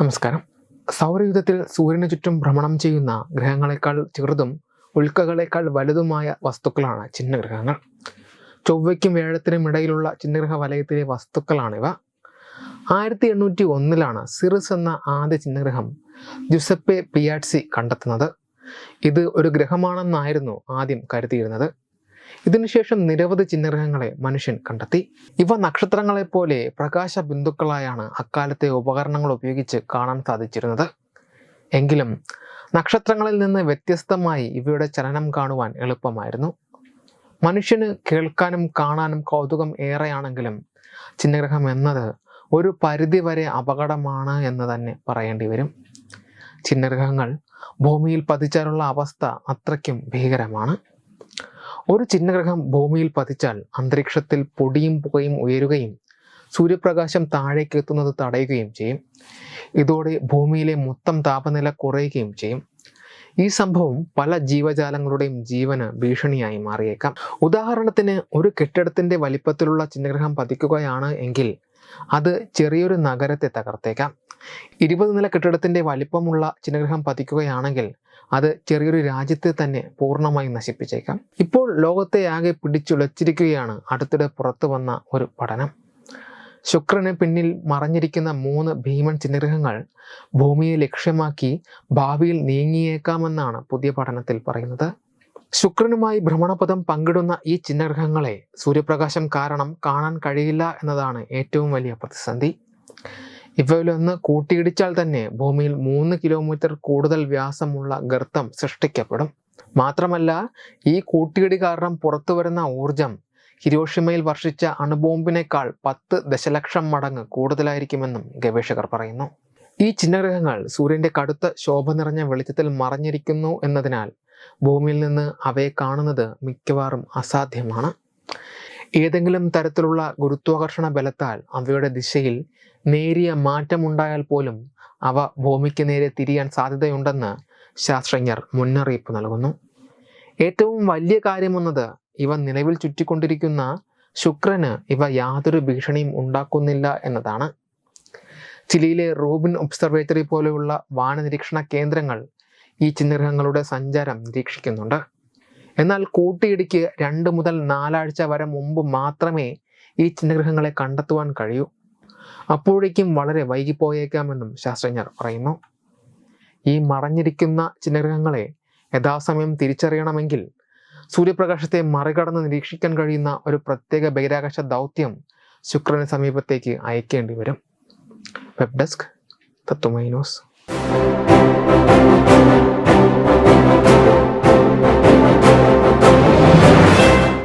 നമസ്കാരം. സൗരയുധത്തിൽ സൂര്യന് ചുറ്റും ഭ്രമണം ചെയ്യുന്ന ഗ്രഹങ്ങളെക്കാൾ ചെറുതും ഉൽക്കകളേക്കാൾ വലുതുമായ വസ്തുക്കളാണ് ചിഹ്നഗ്രഹങ്ങൾ. ചൊവ്വയ്ക്കും വ്യാഴത്തിനും ഇടയിലുള്ള ചിഹ്നഗ്രഹ വലയത്തിലെ വസ്തുക്കളാണിവ. ആയിരത്തി എണ്ണൂറ്റി ഒന്നിലാണ് സിറിസ് എന്ന ആദ്യ ചിഹ്നഗ്രഹം ജുസപ്പെ പിയാറ്റ്സി കണ്ടെത്തുന്നത്. ഇത് ഒരു ഗ്രഹമാണെന്നായിരുന്നു ആദ്യം കരുതിയിരുന്നത്. ഇതിനുശേഷം നിരവധി ചിഹ്നഗ്രഹങ്ങളെ മനുഷ്യൻ കണ്ടെത്തി. ഇവ നക്ഷത്രങ്ങളെപ്പോലെ പ്രകാശ ബിന്ദുക്കളായാണ് അക്കാലത്തെ ഉപകരണങ്ങൾ ഉപയോഗിച്ച് കാണാൻ സാധിച്ചിരുന്നത്. എങ്കിലും നക്ഷത്രങ്ങളിൽ നിന്ന് വ്യത്യസ്തമായി ഇവയുടെ ചലനം കാണുവാൻ എളുപ്പമായിരുന്നു. മനുഷ്യന് കേൾക്കാനും കാണാനും കൗതുകം ഏറെയാണെങ്കിലും ചിഹ്നഗ്രഹം എന്നത് ഒരു പരിധിവരെ അപകടമാണ് എന്ന് തന്നെ പറയേണ്ടി വരും. ചിഹ്നഗ്രഹങ്ങൾ ഭൂമിയിൽ പതിച്ചാലുള്ള അവസ്ഥ അത്രയ്ക്കും ഭീകരമാണ്. ഒരു ചിഹ്നഗ്രഹം ഭൂമിയിൽ പതിച്ചാൽ അന്തരീക്ഷത്തിൽ പൊടിയും പുകയും ഉയരുകയും സൂര്യപ്രകാശം താഴേക്ക് എത്തുന്നത് തടയുകയും ചെയ്യും. ഇതോടെ ഭൂമിയിലെ മൊത്തം താപനില കുറയുകയും ചെയ്യും. ഈ സംഭവം പല ജീവജാലങ്ങളുടെയും ജീവന് ഭീഷണിയായി മാറിയേക്കാം. ഉദാഹരണത്തിന് ഒരു കെട്ടിടത്തിന്റെ വലിപ്പത്തിലുള്ള ചിഹ്നഗ്രഹം പതിക്കുകയാണ് എങ്കിൽ അത് ചെറിയൊരു നഗരത്തെ തകർത്തേക്കാം. ഇരുപത് നില കെട്ടിടത്തിന്റെ വലിപ്പമുള്ള ചിഹ്നഗ്രഹം പതിക്കുകയാണെങ്കിൽ അത് ചെറിയൊരു രാജ്യത്തെ തന്നെ പൂർണമായി നശിപ്പിച്ചേക്കാം. ഇപ്പോൾ ലോകത്തെ ആകെ പിടിച്ചുലച്ചിരിക്കുകയാണ് അടുത്തിടെ പുറത്തു വന്ന ഒരു പഠനം. ശുക്രന് പിന്നിൽ മറഞ്ഞിരിക്കുന്ന മൂന്ന് ഭീമൻ ചിഹ്നഗ്രഹങ്ങൾ ഭൂമിയെ ലക്ഷ്യമാക്കി ഭാവിയിൽ നീങ്ങിയേക്കാമെന്നാണ് പുതിയ പഠനത്തിൽ പറയുന്നത്. ശുക്രനുമായി ഭ്രമണപഥം പങ്കിടുന്ന ഈ ചിഹ്നഗ്രഹങ്ങളെ സൂര്യപ്രകാശം കാരണം കാണാൻ കഴിയില്ല എന്നതാണ് ഏറ്റവും വലിയ പ്രതിസന്ധി. ഇവയിലൊന്ന് കൂട്ടിയിടിച്ചാൽ തന്നെ ഭൂമിയിൽ മൂന്ന് കിലോമീറ്റർ കൂടുതൽ വ്യാസമുള്ള ഗർത്തം സൃഷ്ടിക്കപ്പെടും. മാത്രമല്ല ഈ കൂട്ടിയിടി കാരണം പുറത്തു വരുന്ന ഊർജം ഹിരോഷിമയിൽ വർഷിച്ച അണുബോംബിനേക്കാൾ പത്ത് ദശലക്ഷം മടങ്ങ് കൂടുതലായിരിക്കുമെന്നും ഗവേഷകർ പറയുന്നു. ഈ ചിഹ്നഗ്രഹങ്ങൾ സൂര്യന്റെ കടുത്ത ശോഭ നിറഞ്ഞ വെളിച്ചത്തിൽ മറഞ്ഞിരിക്കുന്നു എന്നതിനാൽ ഭൂമിയിൽ നിന്ന് അവയെ കാണുന്നത് മിക്കവാറും അസാധ്യമാണ്. ഏതെങ്കിലും തരത്തിലുള്ള ഗുരുത്വാകർഷണ ബലത്താൽ അവയുടെ ദിശയിൽ നേരിയ മാറ്റമുണ്ടായാൽ പോലും അവ ഭൂമിക്ക് നേരെ തിരിയാൻ സാധ്യതയുണ്ടെന്ന് ശാസ്ത്രജ്ഞർ മുന്നറിയിപ്പ് നൽകുന്നു. ഏറ്റവും വലിയ കാര്യമെന്നത് ഇവ നിലവിൽ ചുറ്റിക്കൊണ്ടിരിക്കുന്ന ശുക്രന് ഇവ യാതൊരു ഭീഷണിയും ഉണ്ടാക്കുന്നില്ല എന്നതാണ്. ചിലിയിലെ റോബിൻ ഒബ്സർവേറ്ററി പോലെയുള്ള വാനനിരീക്ഷണ കേന്ദ്രങ്ങൾ ഈ ചിഹ്നഗ്രഹങ്ങളുടെ സഞ്ചാരം നിരീക്ഷിക്കുന്നുണ്ട്. എന്നാൽ കൂട്ടിയിടിക്ക് രണ്ട് മുതൽ നാലാഴ്ച വരെ മുമ്പ് മാത്രമേ ഈ ചിഹ്നഗ്രഹങ്ങളെ കണ്ടെത്തുവാൻ കഴിയൂ. അപ്പോഴേക്കും വളരെ വൈകിപ്പോയേക്കാമെന്നും ശാസ്ത്രജ്ഞർ പറയുന്നു. ഈ മറഞ്ഞിരിക്കുന്ന ചിഹ്നഗ്രഹങ്ങളെ യഥാസമയം തിരിച്ചറിയണമെങ്കിൽ സൂര്യപ്രകാശത്തെ മറികടന്ന് നിരീക്ഷിക്കാൻ കഴിയുന്ന ഒരു പ്രത്യേക ബഹിരാകാശ ദൗത്യം ശുക്രന് സമീപത്തേക്ക് അയക്കേണ്ടി വരും. Web desk news.